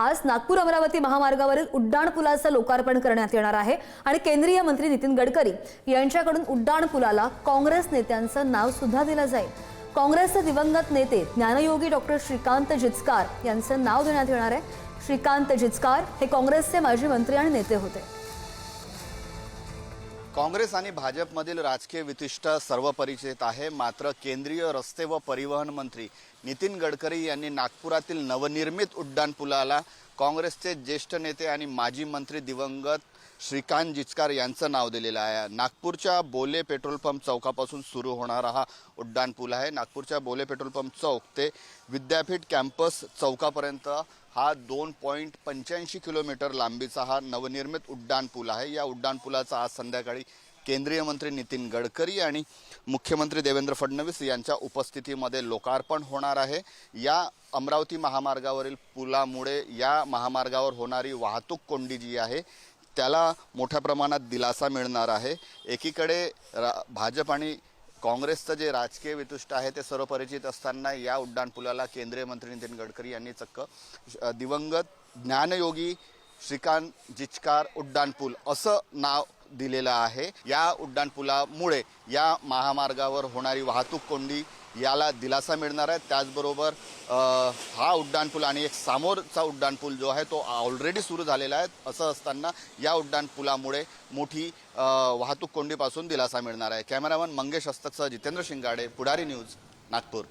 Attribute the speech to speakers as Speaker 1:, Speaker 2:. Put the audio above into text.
Speaker 1: आज नागपूर अमरावती महामार्गावरील उड्डाण पुलाचं लोकार्पण करण्यात येणार आहे. आणि केंद्रीय मंत्री नितीन गडकरी यांच्याकडून उड्डाण पुलाला काँग्रेस नेत्यांचं नाव सुद्धा दिलं जाईल. काँग्रेसचे दिवंगत नेते ज्ञानयोगी डॉक्टर श्रीकांत जिचकार यांचं नाव देण्यात येणार आहे. श्रीकांत जिचकार हे काँग्रेसचे माजी मंत्री आणि नेते होते.
Speaker 2: काँग्रेस आणि भाजपमधील राजकीय वितिष्ठ सर्व परिचित आहे. मात्र केंद्रीय रस्ते व परिवहन मंत्री नितीन गडकरी यांनी नागपुरातील नवनिर्मित उड्डाणपुलाला काँग्रेसचे ज्येष्ठ नेते आणि माजी मंत्री दिवंगत श्रीकांत जिचकार यांचं नाव दिलेलं आहे. नागपूरच्या बोले पेट्रोल पंप चौकापासून सुरू होणारा हा उड्डाणपूल आहे. नागपूरच्या बोले पेट्रोल पंप चौक ते विद्यापीठ कॅम्पस चौकापर्यंत हा दोन पॉईंट पंच्याऐंशी किलोमीटर लांबीचा हा नवनिर्मित उड्डाण पूल आहे. या उड्डाण पुलाचा आज संध्याकाळी केंद्रीय मंत्री नितीन गडकरी आणि मुख्यमंत्री देवेंद्र फडणवीस यांच्या उपस्थितीमध्ये लोकार्पण होणार आहे. या अमरावती महामार्गावरील पुलामुळे या महामार्गावर होणारी वाहतूक कोंडी जी आहे त्याला मोठ्या प्रमाणात दिलासा मिळणार आहे. एकीकडे रा भाजप आणि काँग्रेसचं जे राजकीय वितुष्ट आहे ते सर्व परिचित असताना या उड्डाणपुलाला केंद्रीय मंत्री नितीन गडकरी यांनी चक्क दिवंगत ज्ञानयोगी श्रीकांत जिचकार उड्डाणपूल असं नाव दिलेलं आहे. या उड्डाणपुलामुळे या महामार्गावर होणारी वाहतूक कोंडी याला दिलासा मिळणार आहे. त्याचबरोबर हा उड्डाणपूल आणि एक सामोरचा उड्डाणपूल जो आहे तो ऑलरेडी सुरू झालेला आहे. असं असताना या उड्डाणपुलामुळे मोठी वाहतूक कोंडीपासून दिलासा मिळणार आहे. कॅमेरामन मंगेश हस्तकसह जितेंद्र शिंगाडे पुढारी न्यूज नागपूर.